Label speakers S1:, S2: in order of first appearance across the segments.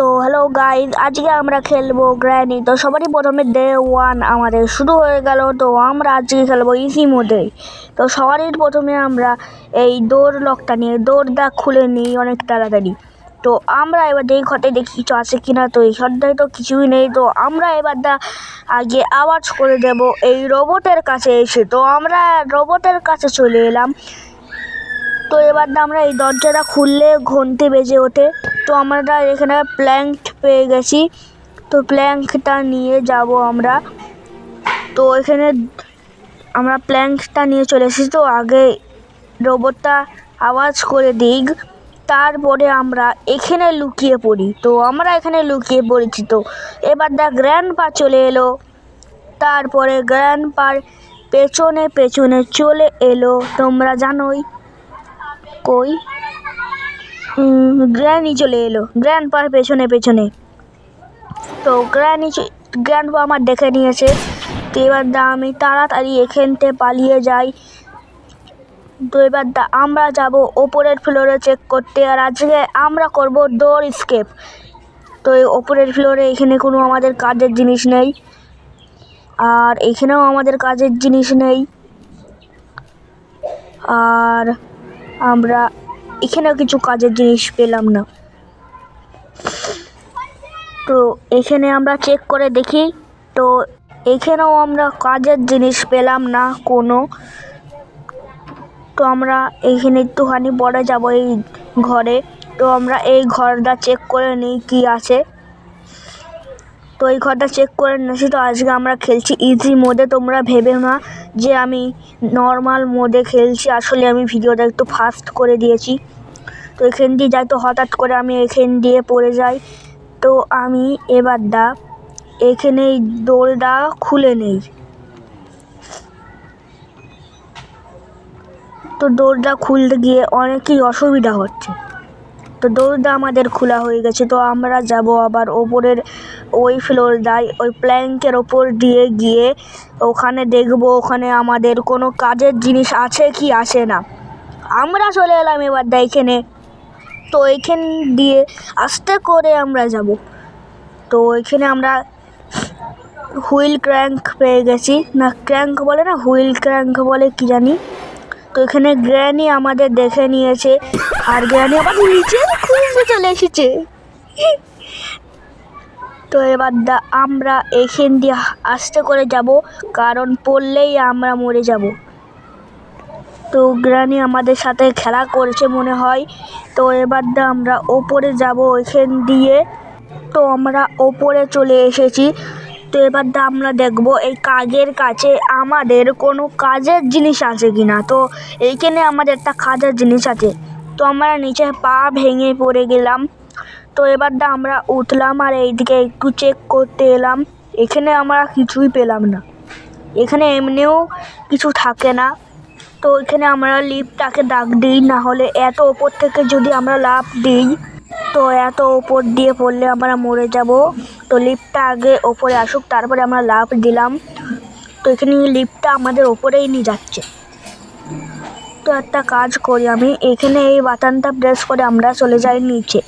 S1: তো hello guys আজকে আমরা খেলব গ্র্যানি তো সবারই প্রথমে ডে ওয়ান আমাদের শুরু হয়ে গেল, তো আমরা আজকে খেলব ইসি মোডে তো সবারই প্রথমে আমরা এই ডোর লকটা নিয়ে ডোরটা খুলে নিই অনেক তাড়াতাড়ি। তো আমরা এবার দেখি ঘটে দেখি কিছু আছে কিনা, তো এই ঘরটায় তো কিছুই নেই। তো আমরা এবার দা আগে আওয়াজ করে দেব এই রোবটের কাছে এসে। তো আমরা রোবটের কাছে চলে এলাম। তো এবার আমরা এই দরজাটা খুললে ঘন্টি বেজে ওঠে। তো আমরা এখানে প্ল্যাঙ্ক পেয়ে গেছি। তো প্ল্যাঙ্কটা নিয়ে যাব আমরা। তো এখানে আমরা প্ল্যাঙ্কটা নিয়ে চলে এসেছি। তো আগে রোবটটা আওয়াজ করে দিক। তারপরে আমরা এখানে লুকিয়ে পড়ি। তো আমরা এখানে লুকিয়ে পড়েছি। তো এবার দা গ্র্যান্ড পা চলে এলো। তারপরে গ্র্যান্ড পার পেছনে পেছনে চলে এলো। তোমরা জানোই কই? গ্র্যানি চলে এলো। গ্র্যান্ড পার পেছনে পেছনে। তো গ্র্যানি গ্র্যান্ড পা আমার দেখে নিয়েছে। তো এবার দা আমি তাড়াতাড়ি এখান থেকে পালিয়ে যাই। তো এবার দা আমরা যাব ওপরের ফ্লোরে চেক করতে। আর আজকে আমরা করব ডোর স্কেপ তো এই ওপরের ফ্লোরে এখানে কোনো আমাদের কাজের জিনিস নেই। আর এখানেও আমাদের কাজের জিনিস নেই। আর আমরা এখানেও কিছু কাজের জিনিস পেলাম না। তো এখানে আমরা চেক করে দেখি। তো এখানেও আমরা কাজের জিনিস পেলাম না কোনো। তো আমরা এখানে একটুখানি পরে যাব এই ঘরে। তো আমরা এই ঘরটা চেক করে নিই কি আছে। তো এই ঘরটা চেক করে নিয়েছি তো আজকে আমরা খেলছি। ইজি মোডে তোমরা ভেবে না যে আমি নর্মাল মোডে খেলছি। আসলে আমি ভিডিওটা একটু ফাস্ট করে দিয়েছি। তো এখান দিয়ে যাই তো হঠাৎ করে আমি এখান দিয়ে পড়ে যাই। তো আমি এবার দা, এখানে এই দোলটা খুলে নেই। তো দৌড়টা খুলতে গিয়ে অনেকই অসুবিধা হচ্ছে। তো দৌড়টা আমাদের খোলা হয়ে গেছে, তো আমরা যাব আবার ওপরের ওই ফ্লোর দায়, ওই প্ল্যাঙ্কের ওপর দিয়ে গিয়ে ওখানে দেখব ওখানে আমাদের কোনো কাজের জিনিস আছে কি আসে না। আমরা চলে এলাম এবার এখানে তো এখান দিয়ে আস্তে করে আমরা যাব। তো এখানে আমরা হুইল ক্র্যাঙ্ক পেয়ে গেছি। না, ক্র্যাঙ্ক বলে না, হুইল ক্র্যাঙ্ক বলে কি জানি? তো এখানে গ্র্যানি আমাদের দেখে নিয়েছে। আর গ্র্যানি আমাদের নিচে খুঁজতে চলে এসেছে। তো এবার দা, আমরা এখান দিয়ে আস্তে করে যাব, কারণ পড়লেই আমরা মরে যাব। তো গ্রানি আমাদের সাথে খেলা করছে মনে হয়। তো এবার দা, আমরা ওপরে যাব এখান দিয়ে। তো আমরা ওপরে চলে এসেছি। তো এবার আমরা দেখব এই কাজের কাছে আমাদের কোনো কাজের জিনিস আছে কি না তো এইখানে আমাদের একটা কাজের জিনিস আছে। তো আমরা নিচে পা ভেঙে পড়ে গেলাম। তো এবার দা আমরা উঠলাম আর এইদিকে একটু চেক করতে এলাম। এখানে আমরা কিছুই পেলাম না। এখানে এমনিও কিছু থাকে না। তো এখানে আমরা লিফটটাকে ডাক দিই না হলে এত ওপর থেকে যদি আমরা লাফ দিই তো এত ওপর দিয়ে পড়লে আমরা মরে যাব। তো লিফটটা আগে ওপরে আসুক, তারপরে আমরা লাফ দিলাম। তো এখানে লিফটটা আমাদের ওপরেই নিয়ে যাচ্ছে। তো একটা কাজ করি আমি, এখানে এই বাতানটা প্রেস করে আমরা চলে যাই নিচে।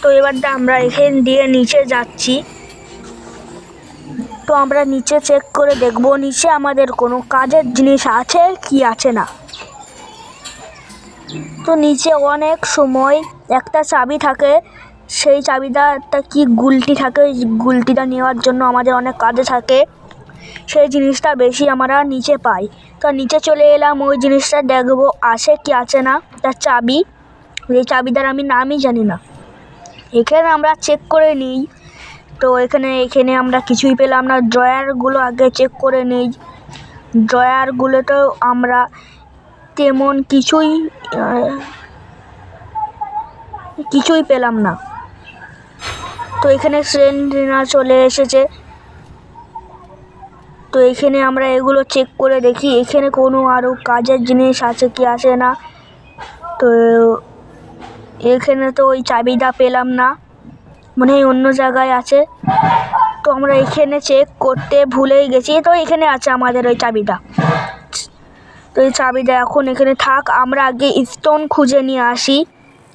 S1: তো এবার দা আমরা এখান দিয়ে নিচে যাচ্ছি। তো আমরা নিচে চেক করে দেখব, নিচে আমাদের কোনো কাজের জিনিস আছে কি আছে না। তো নিচে অনেক সময় একটা চাবি থাকে, সেই চাবিটা একটা কি গুলটি থাকে ওই গুলটিটা নেওয়ার জন্য আমাদের অনেক কাজে থাকে। সেই জিনিসটা বেশি আমরা নিচে পাই। তো নিচে চলে এলাম, ওই জিনিসটা দেখব আছে কি আছে না, তার চাবি। এই চাবিটার আমি নামই জানি না। এখানে আমরা চেক করে নিই। তো এখানে এখানে আমরা কিছুই পেলাম না। ড্রয়ারগুলো আগে চেক করে নিই। ড্রয়ারগুলোতেও আমরা তেমন কিছুই কিছুই পেলাম না। তো এখানে সিলিন্ডার চলে এসেছে। তো এখানে আমরা এগুলো চেক করে দেখি, এখানে কোনো আরও কাজের জিনিস আছে কি আসে না? তো এখানে তো ওই চাবিটা পেলাম না, মনে হয় অন্য জায়গায় আছে। তো আমরা এখানে চেক করতে ভুলেই গেছি, তো এখানে আছে আমাদের ওই চাবিটা। তো এই চাবিটা এখন এখানে থাক, আমরা আগে স্টোন খুঁজে নিয়ে আসি।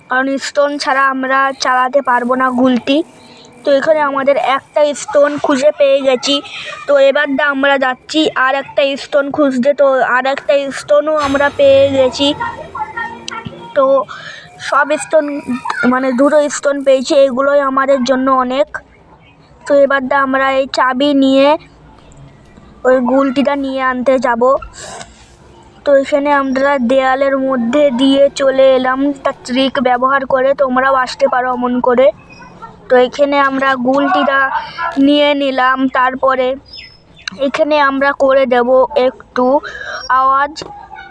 S1: কারণ স্টোন ছাড়া আমরা চালাতে পারব না গুলটি তো এখানে আমাদের একটা স্টোন খুঁজে পেয়ে গেছি। তো এবার দা আমরা যাচ্ছি, আর একটা স্টোন খুঁজতে। তো আর একটা স্টোনও আমরা পেয়ে গেছি। তো সব স্টোন মানে দুটো স্টোন পেয়েছি, এগুলোই আমাদের জন্য অনেক। তো এবার দা আমরা এই চাবি নিয়ে ওই গুলটিটা নিয়ে আনতে যাব। তো এখানে আমরা দেয়ালের মধ্যে দিয়ে চলে এলাম। তার ট্রিক ব্যবহার করে তোমরাও আসতে পারো অমন করে। তো এখানে আমরা গুলটিটা নিয়ে নিলাম, তারপরে এখানে আমরা করে দেব একটু আওয়াজ।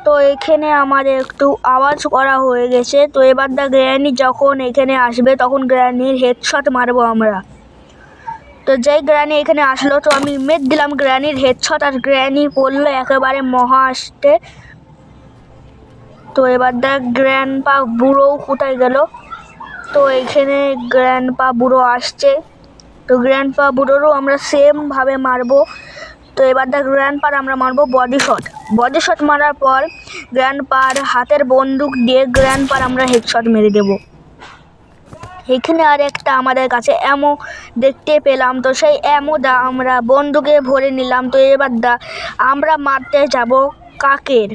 S1: তো এখানে আমাদের একটু আওয়াজ করা হয়ে গেছে। তো এবার দা গ্র্যানি যখন এখানে আসবে, তখন গ্র্যানির হেডশট মারবো আমরা। তো যেই গ্র্যানি এখানে আসলো, তো আমি মেদ দিলাম গ্র্যানির হেডশট আর গ্র্যানি পড়ল একেবারে মহা আসতে তো এবার দেখ গ্র্যান্ড পা বুড়োও কোথায় গেল? তো এখানে গ্র্যান্ড পা বুড়ো আসছে। তো গ্র্যান্ড পা বুড়োরও আমরা সেমভাবে মারবো। তো এবার দেখ গ্র্যান্ড পার আমরা মারবো বডি শট বডি শট মারার পর গ্র্যান্ড পার হাতের বন্দুক দিয়ে গ্র্যান্ড পার আমরা হেডশট মেরে দেবো। এখানে আর একটা আমাদের কাছে অ্যামো দেখতে পেলাম। তো সেই অ্যামোদা আমরা বন্দুকে ভরে নিলাম। তো এবার দা, আমরা মারতে যাব কাকের।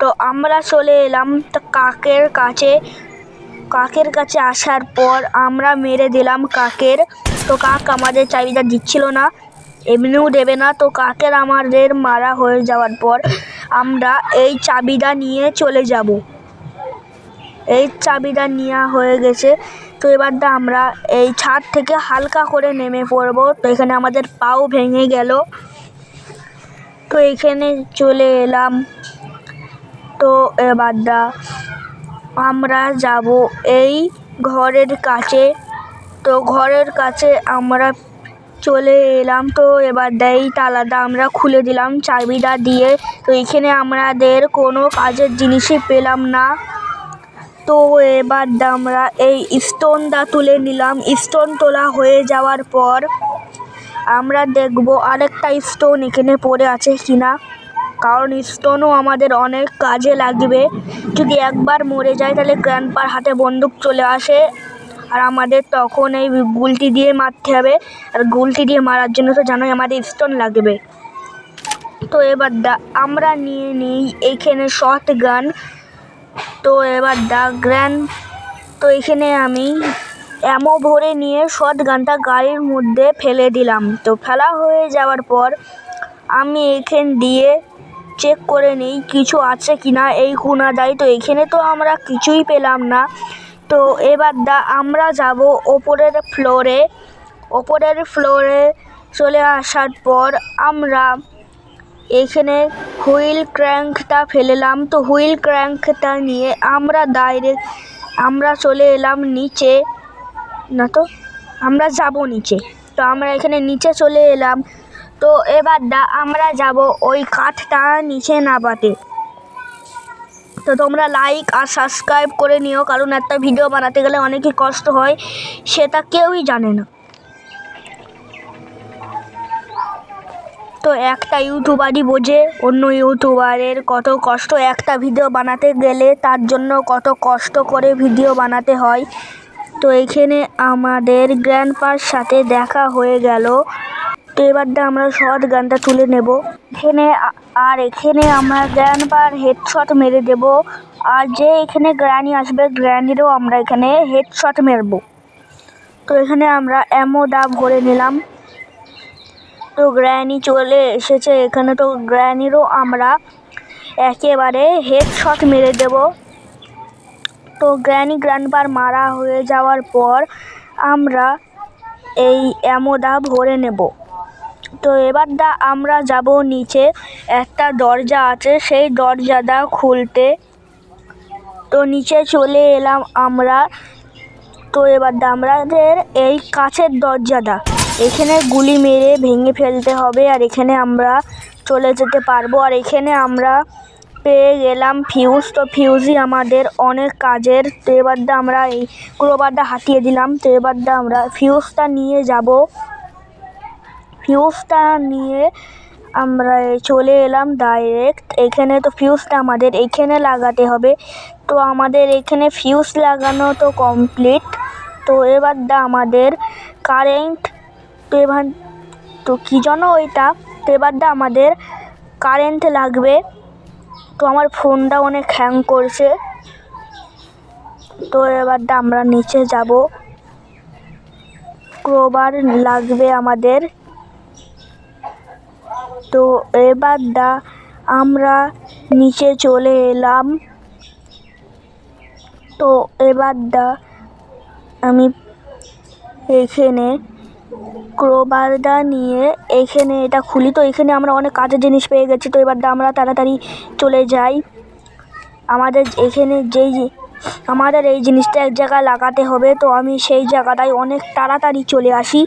S1: তো আমরা চলে এলাম তো কাকের কাছে। কাকের কাছে আসার পর আমরা মেরে দিলাম কাকের। তো কাক আমাদের চাবিটা দিচ্ছিল না, এমনিও দেবে না। তো কাকের আমাদের মারা হয়ে যাওয়ার পর আমরা এই চাবিটা নিয়ে চলে যাব। এই চাবিটা নেওয়া হয়ে গেছে। তো এবার দা আমরা এই ছাদ থেকে হালকা করে নেমে পড়ব। তো এখানে আমাদের পাও ভেঙে গেল। তো এখানে চলে এলাম। তো এবার দা আমরা যাব এই ঘরের কাছে। তো ঘরের কাছে আমরা চলে এলাম। তো এবার দেয় তালাটা আমরা খুলে দিলাম চাবিটা দিয়ে। তো এখানে আমাদের কোনো কাজের জিনিসই পেলাম না। তো এবার আমরা এই স্টোনটা তুলে নিলাম। স্টোন তোলা হয়ে যাওয়ার পর আমরা দেখব আরেকটা স্টোন এখানে পড়ে আছে কিনা। কারণ স্টোনও আমাদের অনেক কাজে লাগবে। যদি একবার মরে যায় তাহলে গ্র্যান্ডপার হাতে বন্দুক চলে আসে। আর আমাদের তখন এই গুলটি দিয়ে মারতে হবে। আর গুলটি দিয়ে মারার জন্য তো জানোই আমাদের স্টোন লাগবে। তো এবার আমরা নিয়ে নিই এইখানে শর্ট গান তো এবার দা গ্র্যান্ড তো এখানে আমি অ্যামো ভরে নিয়ে শর্ট গানটা গাড়ির মধ্যে ফেলে দিলাম। তো ফেলা হয়ে যাওয়ার পর আমি এখান দিয়ে চেক করে নিই কিছু আছে কি না এই কোনাদায় তো এখানে তো আমরা কিছুই পেলাম না। তো এবার দা, আমরা যাব ওপরের ফ্লোরে ওপরের ফ্লোরে চলে আসার পর আমরা এখানে হুইল ক্র্যাঙ্কটা ফেলেলাম। তো হুইল ক্র্যাঙ্কটা নিয়ে আমরা ডাইরেক্ট আমরা চলে এলাম নিচে। না তো, আমরা যাব নিচে। তো আমরা এখানে নিচে চলে এলাম। তো এবার দা, আমরা যাব ওই কাঠটা নিচে নামাতে। তো তোমরা লাইক আর সাবস্ক্রাইব করে নিও, কারণ একটা ভিডিও বানাতে গেলে অনেকই কষ্ট হয়, সেটা কেউই জানে না। তো একটা ইউটিউবারই বোঝে, অন্য ইউটিউবারের কত কষ্ট একটা ভিডিও বানাতে গেলে তার জন্য কত কষ্ট করে ভিডিও বানাতে হয়। তো এখানে আমাদের গ্র্যান্ডপার সাথে দেখা হয়ে গেল। তো এবার আমরা শর্ট গানটা তুলে নেব। এখানে আর এখানে আমরা গ্র্যান্ডপার হেডশট মেরে দেব। আর যে এখানে গ্র্যানি আসবে গ্র্যানিরও আমরা এখানে হেডশট মেরবো। তো এখানে আমরা অ্যামো দা ভরে নিলাম। তো গ্র্যানি চলে এসেছে। এখানে তো গ্র্যানিরও আমরা একেবারে হেডশট মেরে দেব। তো গ্র্যানি গ্র্যান্ডপার মারা হয়ে যাওয়ার পর আমরা এই অ্যামোদা ভরে নেব। তো এবার দা আমরা যাব নিচে। একটা দরজা আছে, সেই দরজাটা খুলতে। তো নিচে চলে এলাম আমরা। তো এবার দা আমাদের এই কাছের দরজাটা এখানে গুলি মেরে ভেঙে ফেলতে হবে আর এখানে আমরা চলে যেতে পারব। আর এখানে আমরা পেয়ে গেলাম ফিউজ তো ফিউজই আমাদের অনেক কাজের। তো এবার দা আমরা এই ক্রোবারটা হাতিয়ে দিলাম। তো এবার দা আমরা ফিউজটা নিয়ে যাব। ফিউজটা নিয়ে আমরা চলে এলাম ডাইরেক্ট এখানে তো ফিউজটা আমাদের এখানে লাগাতে হবে। তো আমাদের এখানে ফিউজ লাগানো তো কমপ্লিট তো এবার দা আমাদের কারেন্ট তো এবার তো কী জন্য ওইটা? তো এবার দা আমাদের কারেন্ট লাগবে। তো আমার ফোনটা অনেক হ্যাং করছে। তো এবার দা আমরা নিচে যাব। ক্রোবার লাগবে আমাদের। তো এবার দা আমরা নিচে চলে এলাম। তো এবার দা আমি এখানে ক্রোবারটা নিয়ে এখানে এটা খুলি। তো এখানে আমরা অনেক কাজের জিনিস পেয়ে গেছি। তো এবার আমরা তাড়াতাড়ি চলে যাই। আমাদের এখানে যেই আমাদের এই জিনিসটা এক জায়গায় লাগাতে হবে। তো আমি সেই জায়গাটায় অনেক তাড়াতাড়ি চলে আসি।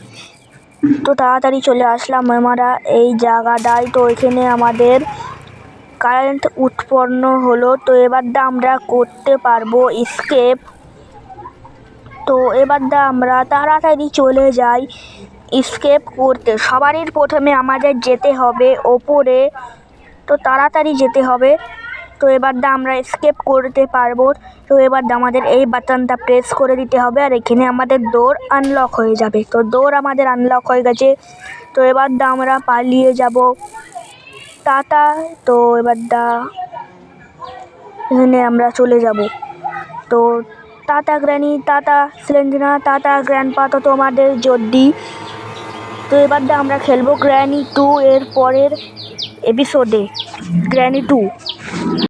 S1: তো তাড়াতাড়ি চলে আসলাম আমরা এই জায়গাটায়। তো এখানে আমাদের কারেন্ট উৎপন্ন হলো। তো এবার আমরা করতে পারব স্কেপ তো এবার দা আমরা তাড়াতাড়ি চলে যাই। স্কেপ করতে। সবারই প্রথমে আমাদের যেতে হবে ওপরে। তো তাড়াতাড়ি যেতে হবে। তো এবার দা আমরা স্কেপ করতে পারব। তো এবার দা আমাদের এই বাটনটা প্রেস করে দিতে হবে আর এখানে আমাদের ডোর আনলক হয়ে যাবে। তো ডোর আমাদের আনলক হয়ে গেছে। তো এবার দা আমরা পালিয়ে যাব। টাটা। তো এবার দা এখানে আমরা চলে যাব। তো টাটা গ্র্যানি টাটা সিলেন্ডিনা টাটা গ্র্যান্ডপা তো তোমাদের জড্ডি তো এবার আমরা খেলব গ্র্যানি টু এর পরের এপিসোডে গ্র্যানি টু।